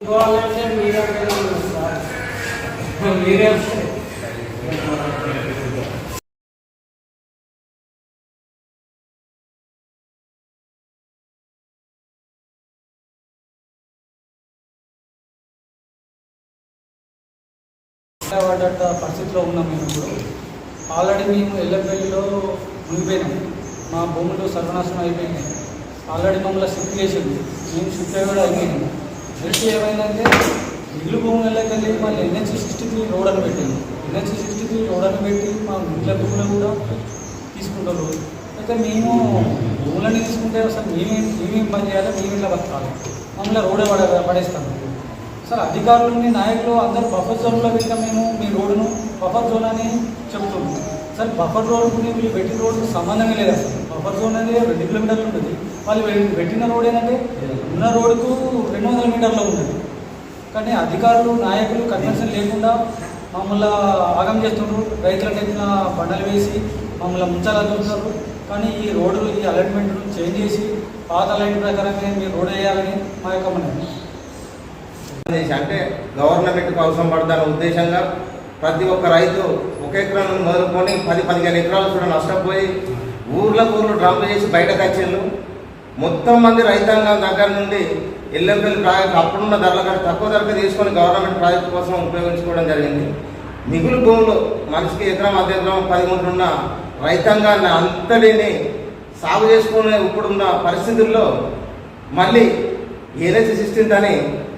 గోవాలంటే మీరే మీరే పడ్డ పరిస్థితిలో ఉన్నాం మేము ఇప్పుడు ఆల్రెడీ మేము ఎల్లపల్లిలో మునిగిపోయినాం మా భూములు సర్వనాశనం అయిపోయినాయి. ఆల్రెడీ మమ్మల్ని షిఫ్ట్ చేసింది మేము షిఫ్ట్ అయ్యి కూడా అయిపోయినాం నెక్స్ట్ ఏమైందంటే ఇల్లు భూములకి వెళ్ళి మళ్ళీ ఎన్హెచ్ సిక్స్టీ త్రీ రోడ్ అని పెట్టింది. ఎన్హెచ్సి సిక్స్టీ త్రీ రోడ్ అని పెట్టి మా ఇళ్ళ భూములు కూడా తీసుకుంటారు. అయితే మేము భూములని తీసుకుంటే అసలు మేమే మేమేం పని చేయాలి? మేము ఇట్లా బతకాలి? మమ్మల్ని రోడే పడ పడేస్తాము సార్ అధికారులని నాయకులు అందరూ బఫర్ జోన్లో పెట్టిన మేము మీ రోడ్డును బఫర్ జోన్ అని చెప్తున్నాం. సార్ బఫర్ రోడ్కు మీరు పెట్టిన రోడ్డుకు సంబంధమే లేదు అసలు. బఫర్ జోన్ అనేది రెండు కిలోమీటర్లు ఉంటుంది. వాళ్ళు పెట్టిన రోడ్ ఏంటంటే ఉన్న రోడ్డుకు రెండు వందల మీటర్లో ఉన్నది కానీ అధికారులు నాయకులు కన్వెన్షన్ లేకుండా మమ్మల్ని ఆగం చేస్తున్నారు రైతులకు ఎత్తిన బండలు వేసి మమ్మల్ని ముంచాలని చూస్తున్నారు. కానీ ఈ రోడ్డు ఈ అలైన్మెంట్ చేంజ్ చేసి పాత అలైన్ ప్రకారంగా మీరు రోడ్ వేయాలని మా యొక్క మనవి. అంటే గవర్నమెంట్కి అవసరం పడతాన ఉద్దేశంగా ప్రతి ఒక్క రైతు ఒక ఎకరాలను మొదలుకొని పది పదిహేను ఎకరాలు కూడా నష్టపోయి ఊర్ల ఊర్లు డ్రాప్లు చేసి బయట వచ్చిండ్రు మొత్తం మంది రైతాంగం దగ్గర నుండి ఎల్లంపల్లి ప్రాజెక్ట్ అప్పుడున్న ధరల కంటే తక్కువ ధరకు తీసుకొని గవర్నమెంట్ ప్రాజెక్ట్ కోసం ఉపయోగించుకోవడం జరిగింది. మిగులు భూములు మనిషికి ఎకరం అర్ధ ఎకరం పది ఉన్న రైతాంగాన్ని అంతటిని సాగు చేసుకునే ఇప్పుడున్న పరిస్థితుల్లో మళ్ళీ ఏదైతే సిస్టమ్ అని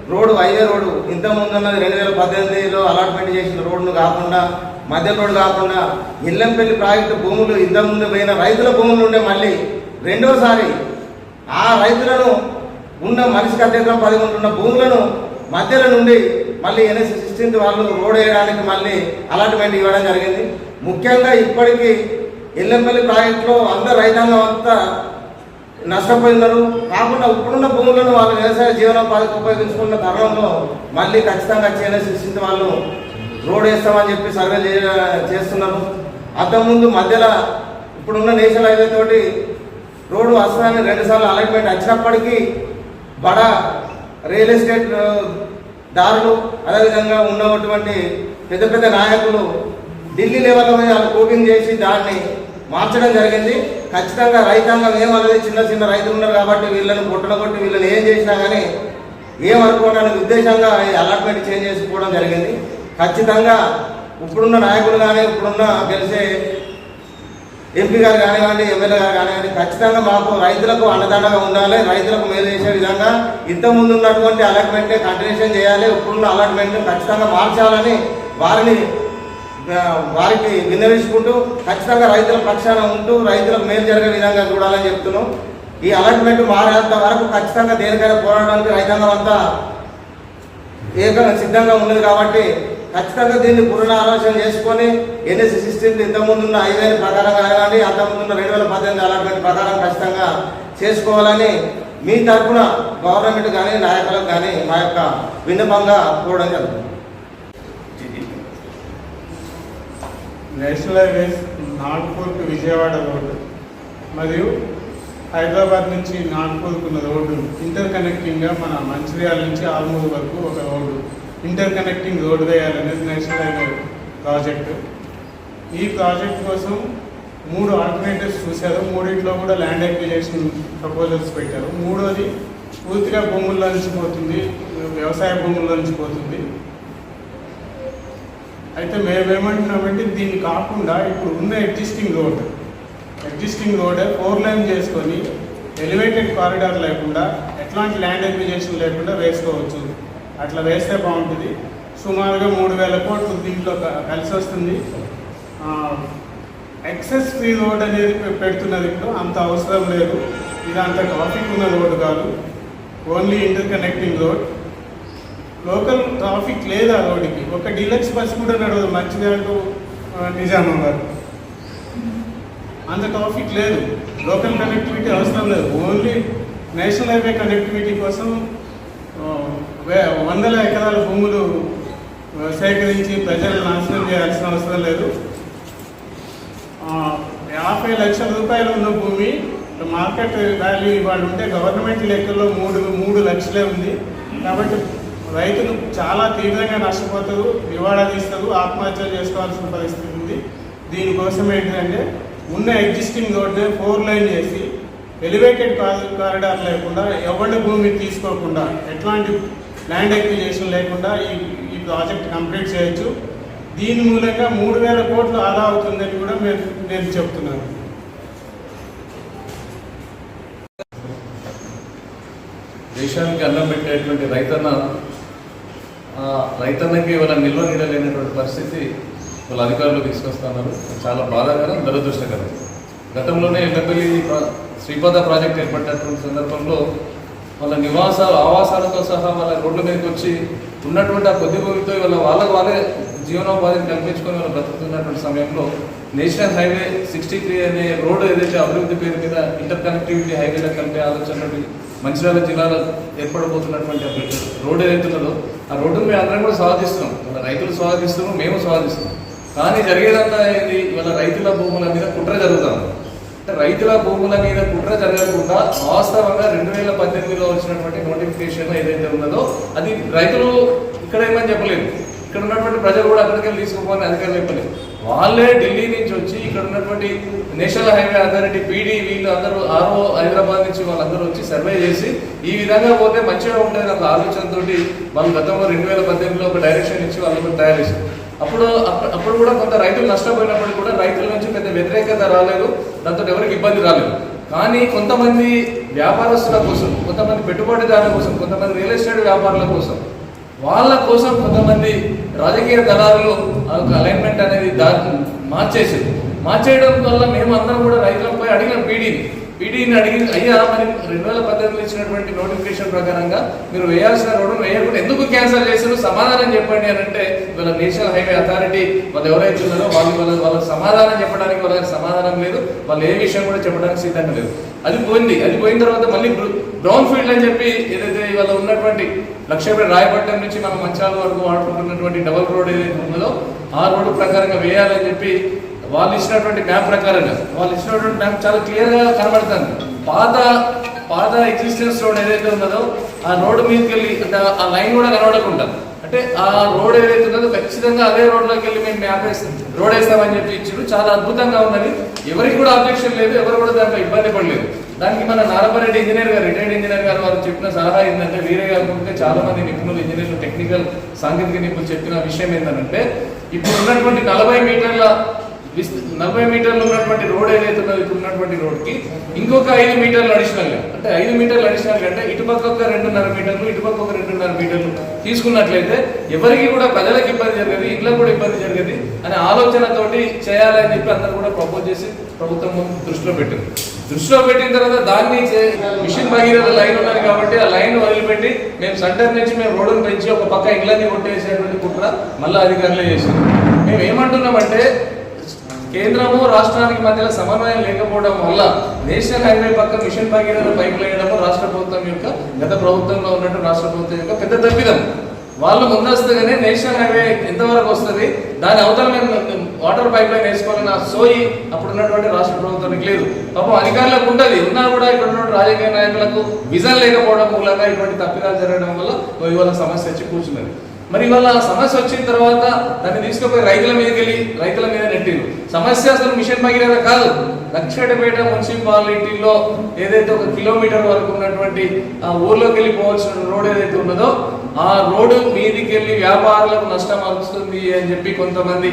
రోడ్డు హైవే రోడ్డు ఇంతకుముందు ఉన్నది రెండు వేల పద్దెనిమిదిలో అలాట్మెంట్ చేసిన రోడ్డును కాకుండా మధ్య రోడ్డు కాకుండా ఇల్లంపల్లి ప్రాజెక్టు భూములు ఇంతకు ముందు పోయిన రైతుల భూములు ఉండే మళ్ళీ రెండోసారి ఆ రైతులను ఉన్న మనిషికి అత్యధికం పది ఉన్న భూములను మధ్యలో నుండి మళ్ళీ ఎన్ఎస్ సిక్స్టీన్త్ వాళ్ళు రోడ్ వేయడానికి మళ్ళీ అలాట్మెంట్ ఇవ్వడం జరిగింది. ముఖ్యంగా ఇప్పటికీ ఎల్లంపల్లి ప్రాజెక్టులో అందరు రైతాంగం అంతా నష్టపోయినారు. కాకుండా ఇప్పుడున్న భూములను వాళ్ళు వ్యవసాయ జీవనోపాధికి ఉపయోగించుకున్న తరుణంలో మళ్ళీ ఖచ్చితంగా చేయాలని సృష్టించి వాళ్ళు రోడ్ వేస్తామని చెప్పి సర్వే చే- చేస్తున్నారు అంతకుముందు మధ్యలో ఇప్పుడున్న నేషనల్ హైవే తోటి రోడ్డు వస్తుందని రెండుసార్లు అలైన్మెంట్ వచ్చినప్పటికీ బడా రియల్ ఎస్టేట్ దారులు అదేవిధంగా ఉన్నటువంటి పెద్ద పెద్ద నాయకులు ఢిల్లీ లెవెల్లో వాళ్ళు కోటింగ్ చేసి దాన్ని మార్చడం జరిగింది. ఖచ్చితంగా రైతాంగం ఏమన్నది చిన్న చిన్న రైతులు ఉన్నారు కాబట్టి వీళ్ళని పుట్టన కొట్టి వీళ్ళని ఏం చేసినా కానీ ఏమనుకోవడానికి ఉద్దేశంగా అలాట్మెంట్ చేంజ్ చేసుకోవడం జరిగింది. ఖచ్చితంగా ఇప్పుడున్న నాయకులు కానీ ఇప్పుడున్న గెలిచే ఎంపీ గారు కానివ్వండి ఎమ్మెల్యే గారు కానివ్వండి ఖచ్చితంగా మాకు రైతులకు అన్నదండగా ఉండాలి రైతులకు మేలు చేసే విధంగా ఇంతకుముందు ఉన్నటువంటి అలాట్మెంట్ కంటిన్యూషన్ చేయాలి ఇప్పుడున్న అలాట్మెంట్ ఖచ్చితంగా మార్చాలని వారిని వారికి విన్నవించుకుంటూ ఖచ్చితంగా రైతుల పక్షాన ఉంటూ రైతులకు మేలు జరిగే విధంగా చూడాలని చెప్తున్నాం. ఈ అలాట్మెంట్ మారేంత వరకు ఖచ్చితంగా దేనికైనా పోరాడడానికి రైతాంగం అంతా ఏకంగా సిద్ధంగా ఉన్నది కాబట్టి ఖచ్చితంగా దీన్ని పునరాలోచన చేసుకొని ఎన్ఎస్సి సిస్టమ్ ఇంతకుముందు ఉన్న ఐదు వేల ప్రకారం కానివ్వండి అంతకుముందు ఉన్న రెండు వేల పద్దెనిమిది అలాట్మెంట్ ప్రకారం ఖచ్చితంగా చేసుకోవాలని మీ తరఫున గవర్నమెంట్ కానీ నాయకులకు కానీ మా యొక్క విన్నపంగా కోరడం జరుగుతుంది. National highways Nagpur to Vijayawada road మరియు హైదరాబాద్ నుంచి నాగ్పూర్కు ఉన్న రోడ్డు ఇంటర్ కనెక్టింగ్గా మన మంచిర్యాల నుంచి ఆల్మూరు వరకు ఒక రోడ్డు. ఇంటర్ కనెక్టింగ్ రోడ్ వేయాలనేది నేషనల్ హైవే ప్రాజెక్టు. ఈ ప్రాజెక్ట్ కోసం మూడు ఆల్టర్నేటివ్స్ చూశారు. మూడింట్లో కూడా ల్యాండ్ అక్విజేషన్ ప్రపోజల్స్ పెట్టారు. మూడోది పూర్తిగా భూముల్లో నుంచి పోతుంది వ్యవసాయ భూముల్లో నుంచి పోతుంది అయితే మేమేమంటున్నామంటే దీన్ని కాకుండా ఇప్పుడు ఉన్న existing road existing road four lane చేసుకొని ఎలివేటెడ్ కారిడార్ లేకుండా ఎట్లాంటి ల్యాండ్ అక్విజేషన్ లేకుండా వేసుకోవచ్చు. అట్లా వేస్తే బాగుంటుంది. సుమారుగా మూడు వేల కోట్లు దీంట్లో క- కలిసి వస్తుంది. ఎక్సెస్ ఫ్రీ రోడ్ అనేది పెడుతున్నది ఇప్పుడు. అంత అవసరం లేదు. ఇది అంత ట్రాఫిక్ ఉన్న రోడ్ కాదు. Only inter connecting road local traffic లేదు ఆ రోడ్డుకి ఒక డీలక్స్ బస్ కూడా నడవదు. మంచిర్యాల టు ఆ, నిజామాబాద్ అంత ట్రాఫిక్ లేదు. లోకల్ కనెక్టివిటీ అవసరం లేదు. ఓన్లీ నేషనల్ హైవే కనెక్టివిటీ కోసం వందల ఎకరాల భూములు సేకరించి ప్రజలు నాశనం చేయాల్సిన అవసరం లేదు. యాభై లక్షల రూపాయలు ఉన్న భూమి మార్కెట్ వాల్యూ ఇవాళ ఉంటే గవర్నమెంట్ లెక్కల్లో మూడు మూడు లక్షలే ఉంది. కాబట్టి రైతులు చాలా తీవ్రంగా నష్టపోతారు దివాళా తీస్తారు ఆత్మహత్యలు చేసుకోవాల్సిన పరిస్థితి ఉంది. దీనికోసం ఏంటంటే ఉన్న ఎగ్జిస్టింగ్ రోడ్డు ఫోర్ లైన్ చేసి ఎలివేటెడ్ కారిడార్ లేకుండా ఎవరి భూమి తీసుకోకుండా ఎట్లాంటి ల్యాండ్ ఎక్విజేషన్ లేకుండా ఈ ఈ ప్రాజెక్ట్ కంప్లీట్ చేయొచ్చు. దీని మూలంగా మూడు వేల కోట్లు ఆదా అవుతుందని కూడా మేము నేను చెప్తున్నాను దేశానికి అన్నం పెట్టేటువంటి రైతన్న రైతన్నకి వాళ్ళ నిల్వ నీడలేనటువంటి పరిస్థితి వాళ్ళ అధికారులు తీసుకొస్తున్నారు. చాలా బాధాకరం దురదృష్టకరం. గతంలోనే ఎల్లపల్లి ప్రా- శ్రీపద ప్రాజెక్ట్ ఏర్పడినటువంటి సందర్భంలో వాళ్ళ నివాసాలు ఆవాసాలతో సహా వాళ్ళ రోడ్ల మీదకి వచ్చి ఉన్నటువంటి ఆ కొద్ది భూమితో వాళ్ళ వాళ్ళకు వాళ్ళే జీవనోపాధిని కల్పించుకొని వాళ్ళు బ్రతుకుతున్నటువంటి సమయంలో నేషనల్ హైవే సిక్స్టీ త్రీ అనే రోడ్డు ఏదైతే అభివృద్ధి పేరు మీద ఇంటర్ కనెక్టివిటీ హైవేలో కలిపే ఆలోచనటువంటి మంచిర్యాల జిల్లాలో ఏర్పడబోతున్నటువంటి రోడ్ రోడ్డు ఏదైతే ఉన్నదో ఆ రోడ్డును మేము అందరం కూడా స్వాగతిస్తున్నాం. వాళ్ళ రైతులు స్వాగతిస్తున్నాం మేము స్వాగతిస్తున్నాం. కానీ జరిగేదంతా ఏంటి? వాళ్ళ రైతుల భూముల మీద కుట్ర జరుగుతాం రైతుల భూముల మీద కుట్ర జరగకుండా వాస్తవంగా రెండు వేల పద్దెనిమిదిలో వచ్చినటువంటి నోటిఫికేషన్ ఏదైతే ఉన్నదో అది రైతులు ఇక్కడ ఏమని చెప్పలేదు. ఇక్కడ ఉన్నటువంటి ప్రజలు కూడా అక్కడికి వెళ్ళి అధికారులు చెప్పలేదు. వాళ్ళే ఢిల్లీ నుంచి వచ్చి ఇక్కడ ఉన్నటువంటి నేషనల్ హైవే అథారిటీ పీడీ వీళ్ళు అందరూ ఆర్ఓ హైదరాబాద్ నుంచి వాళ్ళందరూ వచ్చి సర్వే చేసి ఈ విధంగా పోతే మంచిగా ఉంటుంది అన్న ఆలోచనతోటి వాళ్ళు గతంలో రెండు వేల పద్దెనిమిదిలో ఒక డైరెక్షన్ ఇచ్చి వాళ్ళు తయారు చేశారు. అప్పుడు అప్పుడు కూడా కొంత రైతులు నష్టపోయినప్పుడు కూడా రైతుల నుంచి పెద్ద వ్యతిరేకత రాలేదు. దాంతో ఎవరికి ఇబ్బంది రాలేదు. కానీ కొంతమంది వ్యాపారస్తుల కోసం కొంతమంది పెట్టుబడిదారుల కోసం కొంతమంది రియల్ ఎస్టేట్ వ్యాపారుల కోసం వాళ్ళ కోసం కొంతమంది రాజకీయ దళారులు అలైన్మెంట్ అనేది దా మార్చేసింది మార్చేయడం వల్ల మేము అందరం కూడా రైతులపై అడిగిన పీడీని ఈడీని అడిగి అయ్యా మరి రెండు వేల పద్దెనిమిదిలో ఇచ్చినటువంటి నోటిఫికేషన్ ప్రకారంగా మీరు వేయాల్సిన రోడ్డు వేయకుండా ఎందుకు క్యాన్సిల్ చేశారు? సమాధానం చెప్పండి అని అంటే వీళ్ళ నేషనల్ హైవే అథారిటీ వాళ్ళు ఎవరైతే ఉన్నారో వాళ్ళు వాళ్ళ వాళ్ళ సమాధానం చెప్పడానికి వాళ్ళకి సమాధానం లేదు. వాళ్ళు ఏ విషయం కూడా చెప్పడానికి సిద్ధంగా లేదు అది పోయింది. అది పోయిన తర్వాత మళ్ళీ బ్రౌన్ ఫీల్డ్ అని చెప్పి ఏదైతే ఇవాళ ఉన్నటువంటి లక్ష్యపేట రాయపట్నం నుంచి మనం మంచాల వరకు వాడుకుంటున్నటువంటి డబల్ రోడ్ ఏదైతే ఉన్నదో ఆ రోడ్డు ప్రకారంగా వేయాలని చెప్పి వాళ్ళు ఇచ్చినటువంటి మ్యాప్ ప్రకారంగా వాళ్ళు ఇచ్చినటువంటి మ్యాప్ చాలా క్లియర్గా కనబడుతుంది. పాత పాత ఎగ్జిస్టెన్స్ రోడ్ ఏదైతే ఉన్నదో ఆ రోడ్డు మీదకి వెళ్ళి అంటే ఆ లైన్ కూడా కనబడకుండా. అంటే ఆ రోడ్ ఏదైతే ఉన్నదో ఖచ్చితంగా అదే రోడ్లోకి వెళ్ళి మేము మ్యాప్ వేస్తాం. రోడ్ వేస్తామని చెప్పి ఇచ్చారు. చాలా అద్భుతంగా ఉన్నది. ఎవరికి కూడా అబ్జెక్షన్ లేదు. ఎవరు కూడా దాంట్లో ఇబ్బంది పడలేదు. దానికి మన నారపరెడ్డి ఇంజనీర్ గారు రిటైర్డ్ ఇంజనీర్ గారు వారు చెప్పిన సలహా ఏంటంటే వీరే కాకుండా చాలా మంది నిపుణులు ఇంజనీర్లు టెక్నికల్ సాంకేతిక నిపుణులు చెప్పిన విషయం ఏంటంటే ఇప్పుడు ఉన్నటువంటి నలభై మీటర్ల నలభై మీటర్లు ఉన్నటువంటి రోడ్ ఏదైతే ఉన్నది ఇప్పుడు ఉన్నటువంటి రోడ్కి ఇంకొక ఐదు మీటర్లు అడిషనల్గా అంటే ఐదు మీటర్లు అడిషనల్గా అంటే ఇటుపక్క ఒక రెండున్నర మీటర్లు ఇటుపక్క ఒక రెండున్నర మీటర్లు తీసుకున్నట్లయితే ఎవరికి కూడా ప్రజలకు ఇబ్బంది జరగదు ఇంట్లో కూడా ఇబ్బంది జరగదు అనే ఆలోచనతోటి చేయాలని చెప్పి అందరూ కూడా ప్రపోజ్ చేసి ప్రభుత్వం దృష్టిలో పెట్టింది. దృష్టిలో పెట్టిన తర్వాత దాన్ని మిషన్ భగీరథ లైన్ ఉన్నది కాబట్టి ఆ లైన్ వదిలిపెట్టి మేము సెంటర్ నుంచి మేము రోడ్డును పెంచి ఒక పక్క ఇళ్ళని కొట్టేసేటువంటి కుట్ర మళ్ళీ అధికారులే చేసింది మేము ఏమంటున్నామంటే కేంద్రము రాష్ట్రానికి మధ్యలో సమన్వయం లేకపోవడం వల్ల నేషనల్ హైవే పక్క మిషన్ భగీరథ పైప్ వేయడము రాష్ట్ర ప్రభుత్వం యొక్క గత ప్రభుత్వంలో ఉన్నట్టు రాష్ట్ర ప్రభుత్వం యొక్క పెద్ద తప్పిదం. వాళ్ళు ముందస్తుగానే నేషనల్ హైవే ఎంతవరకు వస్తుంది దాని అవతల మేము వాటర్ పైప్ లైన్ వేసుకోవాలని సోయి అప్పుడు ఉన్నటువంటి రాష్ట్ర ప్రభుత్వానికి లేదు. పాపం అధికారులకు ఉంటుంది ఉన్నా కూడా ఇక్కడ రాజకీయ నాయకులకు విజన్ లేకపోవడం మూలంగా ఇటువంటి తప్పిదాలు జరగడం వల్ల ఇవాళ సమస్య వచ్చి కూర్చున్నది. మరి ఇవాళ సమస్య వచ్చిన తర్వాత దాన్ని తీసుకుపోయి రైతుల మీదకి వెళ్ళి రైతుల మీద నెట్టిరు. సమస్య అసలు మిషన్ భగీరథ కాదు. లక్షపేట మున్సిపాలిటీలో ఏదైతే ఒక కిలోమీటర్ వరకు ఉన్నటువంటి ఆ ఊర్లోకి వెళ్ళి పోవాల్సిన రోడ్ ఏదైతే ఉన్నదో ఆ రోడ్డు మీదికి వెళ్ళి వ్యాపారులకు నష్టం వస్తుంది అని చెప్పి కొంతమంది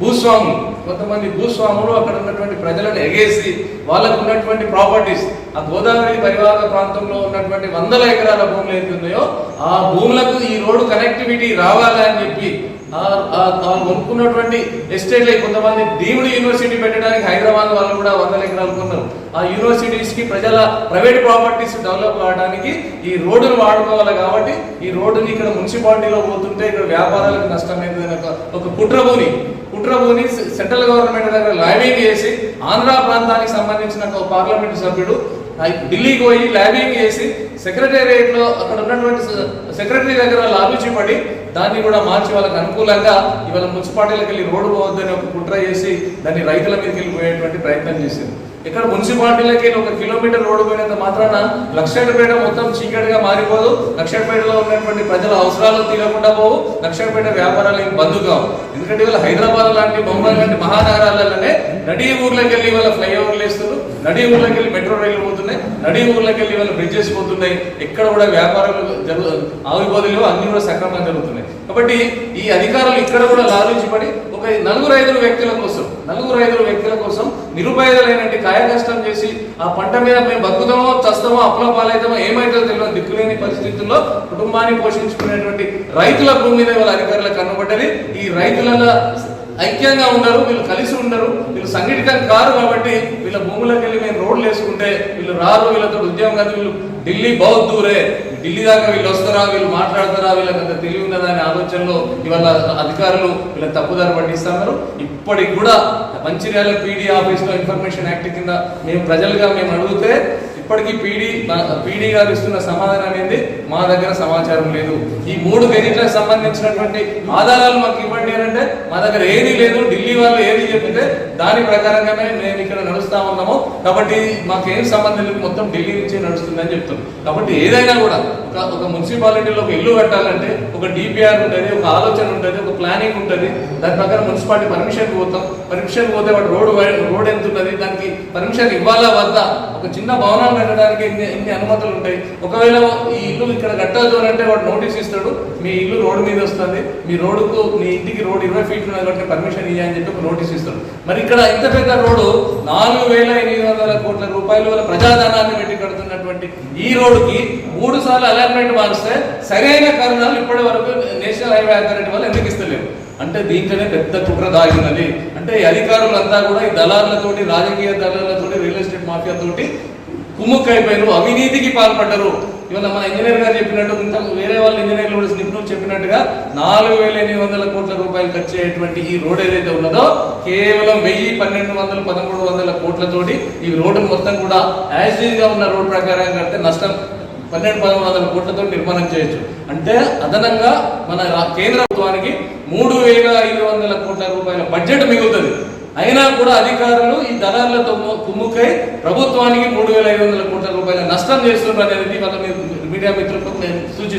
భూస్వాములు కొంతమంది భూస్వాములు అక్కడ ఉన్నటువంటి ప్రజలను ఎగేసి వాళ్ళకు ఉన్నటువంటి ప్రాపర్టీస్ ఆ గోదావరి పరివాహక ప్రాంతంలో ఉన్నటువంటి వందల ఎకరాల భూములు ఏదైతే ఉన్నాయో ఆ భూములకు ఈ రోడ్డు కనెక్టివిటీ రావాలని చెప్పి కొనుక్కున్నటువంటి ఎస్టేట్ కొంతమంది డీమ్డ్ యూనివర్సిటీ పెట్టడానికి హైదరాబాద్ వాళ్ళు కూడా వందల ఎకరాలు కొన్నారు. ఆ యూనివర్సిటీస్కి ప్రజల ప్రైవేట్ ప్రాపర్టీస్ డెవలప్ కావడానికి ఈ రోడ్డును వాడుకోవాలి కాబట్టి ఈ రోడ్డుని ఇక్కడ మున్సిపాలిటీలో పోతుంటే ఇక్కడ వ్యాపారాలకు నష్టమైంది ఒక ఒక కుట్రభూని కుట్రభూని సెంట్రల్ గవర్నమెంట్ దగ్గర లాబింగ్ చేసి ఆంధ్ర ప్రాంతానికి సంబంధించిన ఒక పార్లమెంట్ సభ్యుడు ఢిల్లీకి పోయి లాబింగ్ చేసి సెక్రటేరియట్లో అక్కడ ఉన్నటువంటి సెక్రటరీ దగ్గర లాభించి పడి దాన్ని కూడా మార్చి వాళ్ళకి అనుకూలంగా ఇవాళ మున్సిపాలిటీలకు వెళ్ళి రోడ్డు పోవద్దని ఒక కుట్ర చేసి దాన్ని రైతుల మీదకి వెళ్ళిపోయేటువంటి ప్రయత్నం చేసింది ఇక్కడ మున్సిపాలిటీలకి ఒక కిలోమీటర్ రోడ్డు పోయినంత మాత్రాన లక్షపేట మొత్తం చీకటిగా మారిపోదు. లక్షపేటలో ఉన్నటువంటి ప్రజల అవసరాలు తీరకుండా పోవు. లక్షపేట వ్యాపారాలు ఏం బంద్ కావు. ఎందుకంటే ఇవాళ హైదరాబాద్ లాంటి ముంబై లాంటి మహానగరాలలోనే నడి ఊర్లోకి వెళ్ళి వాళ్ళ ఫ్లైఓవర్లు వేస్తున్నారు. నడి ఊర్లోకి వెళ్ళి మెట్రో రైలు పోతున్నాయి. నడి ఊర్లోకి వెళ్ళి వాళ్ళ బ్రిడ్జెస్ పోతున్నాయి. ఎక్కడ కూడా వ్యాపారాలు జరుగు ఆగిపోదులేవు అన్ని కూడా సక్రమంగా జరుగుతున్నాయి. కాబట్టి ఈ అధికారులు ఇక్కడ కూడా లాలించబడి ఒక నలుగురు ఐదుగురు వ్యక్తుల కోసం నలుగురు ఐదుగురు వ్యక్తుల కోసం నిరుపేదలైనటువంటి కాయకష్టం చేసి ఆ పంట మీద మేము బతుకుతామో చస్తామో అప్పుల పాలైతామో ఏమైతుందో తెలియదు దిక్కులేని పరిస్థితుల్లో కుటుంబాన్ని పోషించుకునేటువంటి రైతుల భూమి మీద వాళ్ళ అధికారులకు కనబడ్డది. ఈ రైతులలో ఐక్యంగా ఉండరు వీళ్ళు కలిసి ఉండరు వీళ్ళు సంఘటితం కారు కాబట్టి వీళ్ళ భూములకు వెళ్ళి మేము రోడ్లు వేసుకుంటే వీళ్ళు రారు వీళ్ళతో ఉద్యోగం కాదు వీళ్ళు ఢిల్లీ బౌద్ధ్ దూరే ఢిల్లీ దాకా వీళ్ళు వస్తారా వీళ్ళు మాట్లాడతారా వీళ్ళకి అంత తెలివి ఉన్నదా అనే ఆలోచనలో ఇవాళ అధికారులు వీళ్ళ తప్పుదారి పట్టిస్తున్నారు. ఇప్పటికి కూడా మంచిర్యాల పీడీ ఆఫీస్లో ఇన్ఫర్మేషన్ యాక్ట్ కింద మేము ప్రజలుగా మేము అడిగితే ఇప్పటికీ పీడీ పీడీ గారు ఇస్తున్న సమాధానం ఏంది? మా దగ్గర సమాచారం లేదు. ఈ మూడు గెజిట్లకు సంబంధించినటువంటి ఆధారాలు మాకు ఇవ్వండి అంటే మా దగ్గర ఏది లేదు. ఢిల్లీ వాళ్ళు ఏది చెప్తే దాని ప్రకారంగానే మేము ఇక్కడ నడుస్తా ఉన్నాము. కాబట్టి మాకు ఏం సంబంధం లేదు మొత్తం ఢిల్లీ నుంచే నడుస్తుందని చెప్తాం. కాబట్టి ఏదైనా కూడా ఒక ఒక మున్సిపాలిటీలో ఒక ఇల్లు కట్టాలంటే ఒక డిపిఆర్ ఉంటుంది ఒక ఆలోచన ఉంటుంది ఒక ప్లానింగ్ ఉంటుంది. దాని ప్రకారం మున్సిపాలిటీ పర్మిషన్ పోతాం. పర్మిషన్ పోతే వాడు రోడ్ రోడ్ ఎంత ఉన్నది దానికి పర్మిషన్ ఇవ్వాలా వద్దా? ఒక చిన్న భవనం కట్టడానికి ఎన్ని ఎన్ని అనుమతులు ఉంటాయి? ఒకవేళ ఈ ఇల్లు ఇక్కడ కట్టదు అని అంటే వాడు నోటీస్ ఇస్తాడు మీ ఇల్లు రోడ్డు మీద వస్తుంది. మీ రోడ్డుకు మీ ఇంటికి రోడ్ ఇరవై ఫీట్లు ఉన్నది కాబట్టి పర్మిషన్ ఇవ్వని చెప్పి ఒక నోటీస్ ఇస్తాడు. మరి ఇక్కడ ఇంత పెద్ద రోడ్డు నాలుగు వేల ఎనిమిది వందల కోట్ల రూపాయలు వల్ల ప్రజాధనాన్ని పెట్టి కడుతున్నటువంటి ఈ రోడ్డుకి మూడు సార్లు అలైన్మెంట్ మారిస్తే సరైన కారణాలు ఇప్పటి వరకు నేషనల్ హైవే అథారిటీ వాళ్ళు ఎందుకు ఇస్తలేరు? అంటే దీంట్లోనే పెద్ద కుట్ర దాగి ఉన్నది అంటే ఈ అధికారులంతా కూడా ఈ దళాలతోటి రాజకీయ దళాలతోటి రియల్ ఎస్టేట్ మాఫియాతోటి కుమ్ముక్కైపోయారు అవినీతికి పాల్పడ్డరు. ఇవాళ మన ఇంజనీర్ గారు చెప్పినట్టు ఇంత వేరే వాళ్ళు ఇంజనీర్లు కూడా నిపుణులు చెప్పినట్టుగా నాలుగు వేల ఎనిమిది వందల కోట్ల రూపాయలు ఖర్చు అయ్యేటువంటి ఈ రోడ్ ఏదైతే ఉన్నదో కేవలం వెయ్యి పన్నెండు వందల పదమూడు వందల కోట్లతోటి ఈ రోడ్డు మొత్తం కూడా యాజ్గా ఉన్న రోడ్ ప్రకారం కడితే నష్టం పన్నెండు పదమూడు వందల కోట్లతో నిర్మాణం చేయొచ్చు. అంటే అదనంగా మన కేంద్ర ప్రభుత్వానికి మూడు వేల ఐదు వందల కోట్ల రూపాయల బడ్జెట్ మిగులుతుంది. అయినా కూడా అధికారులు ఈ దళారులతో కుమ్ముకై ప్రభుత్వానికి మూడు వేల ఐదు వందల కోట్ల రూపాయల నష్టం చేస్తున్నారు అనేది వాళ్ళ మీడియా మిత్రులకు నేను సూచి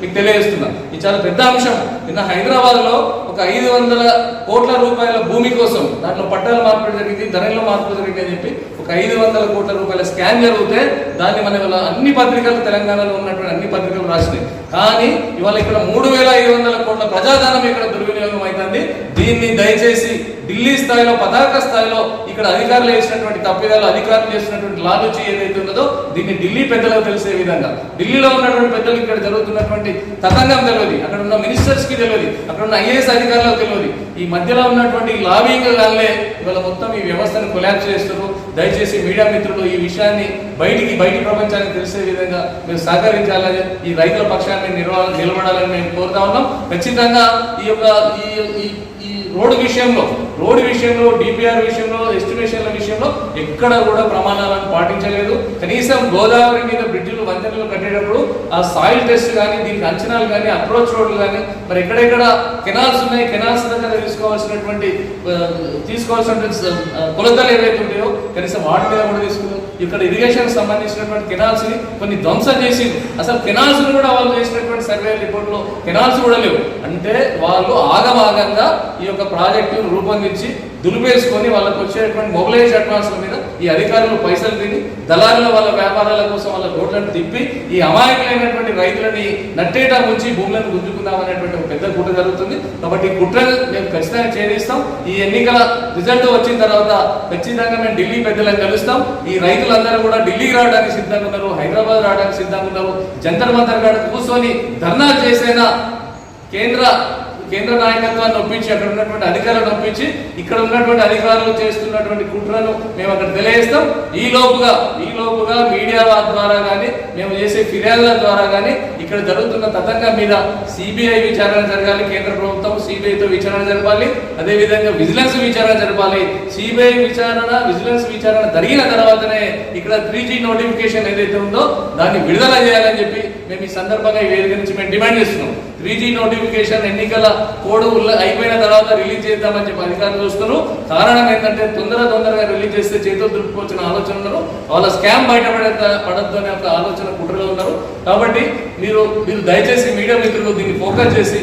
మీకు తెలియజేస్తున్నా. ఇది చాలా పెద్ద అంశం. నిన్న హైదరాబాద్లో ఒక ఐదు వందల కోట్ల రూపాయల భూమి కోసం దాంట్లో పట్టాల మార్పిడి జరిగింది ధరలో మార్పు జరిగింది అని చెప్పి ఒక ఐదు వందల కోట్ల రూపాయల స్కాన్ జరిగితే దాన్ని మన ఇవాళ అన్ని పత్రికలు తెలంగాణలో ఉన్నటువంటి అన్ని పత్రికలు రాసినాయి. కానీ ఇవాళ ఇక్కడ మూడు వేల ఐదు వందల కోట్ల ప్రజాధనం ఇక్కడ దుర్వినియోగం అవుతుంది దీన్ని దయచేసి ఢిల్లీ స్థాయిలో పతాక స్థాయిలో ఇక్కడ అధికారులు చేసినటువంటి తప్పిదాలు అధికారులు చేసినటువంటి లాలుచి ఏదైతే ఉన్నదో దీన్ని ఢిల్లీ పెద్దలకు తెలిసే విధంగా. ఢిల్లీలో ఉన్నటువంటి పెద్దలు ఇక్కడ జరుగుతున్నటువంటి తతంగం తెలియదు అక్కడ ఉన్న మినిస్టర్స్కి తెలియదు అక్కడ ఉన్న ఐఏఎస్ అధికారులకు తెలియదు ఈ మధ్యలో ఉన్నటువంటి లాబింగ్ వల్లే ఇవాళ మొత్తం ఈ వ్యవస్థను కొలాప్స్ చేస్తున్నారు. దయచేసి మీడియా మిత్రులు ఈ విషయాన్ని బయటికి బయట ప్రపంచానికి తెలిసే విధంగా మీరు సహకరించాలని ఈ రైతుల పక్షాన్ని నిర్వా నిలబడాలని మేము కోరుతా ఉన్నాం. ఖచ్చితంగా ఈ యొక్క ఈ- ఈ రోడ్డు విషయంలో రోడ్డు విషయంలో డిపిఆర్ విషయంలో ఎస్టిమేషన్ల విషయంలో ఎక్కడ కూడా ప్రమాణాలను పాటించలేదు. కనీసం గోదావరి మీద బ్రిడ్జిలు వంతెనలు కట్టేటప్పుడు ఆ సాయిల్ టెస్ట్ కానీ దీనికి అంచనాలు కానీ అప్రోచ్ రోడ్లు కానీ మరి ఎక్కడెక్కడ కెనాల్స్ ఉన్నాయి కెనాల్స్ దగ్గర తీసుకోవాల్సినటువంటి తీసుకోవాల్సినటువంటి కొలతలు ఏవైతే ఉంటాయో కనీసం వాటి మీద కూడా తీసుకున్నాం. ఇక్కడ ఇరిగేషన్ సంబంధించినటువంటి కెనాల్స్ని కొన్ని ధ్వంసం చేసి అసలు కెనాల్స్ కూడా వాళ్ళు చేసినటువంటి సర్వే రిపోర్ట్లో కెనాల్స్ కూడా లేవు. అంటే వాళ్ళు ఆగమాగంగా ఈ యొక్క ప్రాజెక్టు రూపొందించి దులిపేసుకొని వాళ్ళకి వచ్చేటువంటి మొబిలైజ్ అడ్వాన్స్ల మీద ఈ అధికారులు పైసలు తిని దళారుల వాళ్ళ వ్యాపారాల కోసం వాళ్ళ రోడ్లను తిప్పి ఈ అమాయకులైనటువంటి రైతులని నట్టేటా ఉంచి భూములను గుంజుకుందాం అనేటువంటి ఒక పెద్ద కుట్ర జరుగుతుంది. కాబట్టి ఈ కుట్రను మేము ఖచ్చితంగా ఛేదిస్తాం. ఈ ఎన్నికల రిజల్ట్ వచ్చిన తర్వాత ఖచ్చితంగా మేము ఢిల్లీ పెద్దలను కలుస్తాం. ఈ రైతులందరూ కూడా ఢిల్లీకి రావడానికి సిద్ధంగా ఉన్నారు హైదరాబాద్ రావడానికి సిద్ధంగా ఉన్నారు. జంతర్ మంతర్ కాడ కూర్చొని ధర్నా చేసేనా? కేంద్ర కేంద్ర నాయకత్వాన్ని ఒప్పించి అక్కడ ఉన్నటువంటి అధికారులను నొప్పించి ఇక్కడ ఉన్నటువంటి అధికారులు చేస్తున్నటువంటి కుట్రను మేము అక్కడ తెలియజేస్తాం. ఈ లోపుగా ఈ లోపుగా మీడియా ద్వారా కానీ మేము చేసే ఫిర్యాదుల ద్వారా కానీ ఇక్కడ జరుగుతున్న తతంగం మీద సిబిఐ విచారణ జరగాలి కేంద్ర ప్రభుత్వం సిబిఐతో విచారణ జరపాలి. అదేవిధంగా విజిలెన్స్ విచారణ జరపాలి. సిబిఐ విచారణ విజిలెన్స్ విచారణ జరిగిన తర్వాతనే ఇక్కడ త్రీ జీ నోటిఫికేషన్ ఏదైతే ఉందో దాన్ని విడుదల చేయాలని చెప్పి మేము ఈ సందర్భంగా ఈ వేదిక నుంచి మేము డిమాండ్ చేస్తున్నాం. త్రీ జీ నోటిఫికేషన్ ఎన్నికల కోడ్ ఉల్ల అయిపోయిన తర్వాత రిలీజ్ చేద్దామని చెప్పి అధికారులు చూస్తున్నారు. కారణం ఏంటంటే తొందర తొందరగా రిలీజ్ చేస్తే చేతులు దులుపుకొచ్చిన ఆలోచన ఉన్నారు. వాళ్ళ స్కామ్ బయటపడే పడద్దు అనే ఒక ఆలోచన కుట్రలో ఉన్నారు. కాబట్టి మీరు మీరు దయచేసి మీడియా మిత్రులు దీన్ని ఫోకస్ చేసి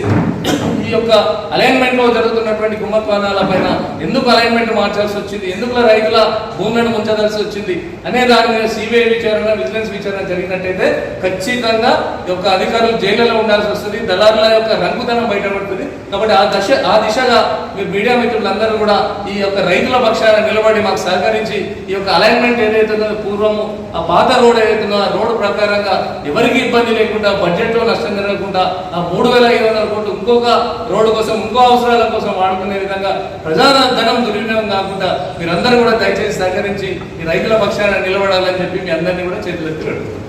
ఈ యొక్క అలైన్మెంట్లో జరుగుతున్నటువంటి కుంభకోణాల పైన ఎందుకు అలైన్మెంట్ మార్చాల్సి వచ్చింది? ఎందుకు రైతుల భూములను ముంచదాల్సి వచ్చింది? అనే దాని మీద సిబిఐ విచారణ విజిలెన్స్ విచారణ జరిగినట్టయితే ఖచ్చితంగా ఈ యొక్క అధికారులు జైళ్ళలో ఉండాల్సి వస్తుంది. దళారుల యొక్క రంగుతనం బయటపడుతుంది. కాబట్టి ఆ దశ ఆ దిశగా మీరు మీడియా మిత్రులందరూ కూడా ఈ యొక్క రైతుల పక్షాన నిలబడి మాకు సహకరించి ఈ యొక్క అలైన్మెంట్ ఏదైతే ఉందో పూర్వము ఆ పాత రోడ్ ఏదైతే ఆ రోడ్డు ప్రకారంగా ఎవరికి ఇబ్బంది లేకుండా బడ్జెట్లో నష్టం జరగకుండా ఆ మూడు వేల ఐదు వందల కోట్లు ఇంకొక రోడ్డు కోసం ఇంకో అవసరాల కోసం వాడుకునే విధంగా ప్రజా ధనం దుర్వినియోగం కాకుండా మీరందరూ కూడా దయచేసి సహకరించి ఈ రైతుల పక్షాన నిలబడాలని చెప్పి మీ అందరినీ కూడా చేతులెత్తి పెడుతున్నాం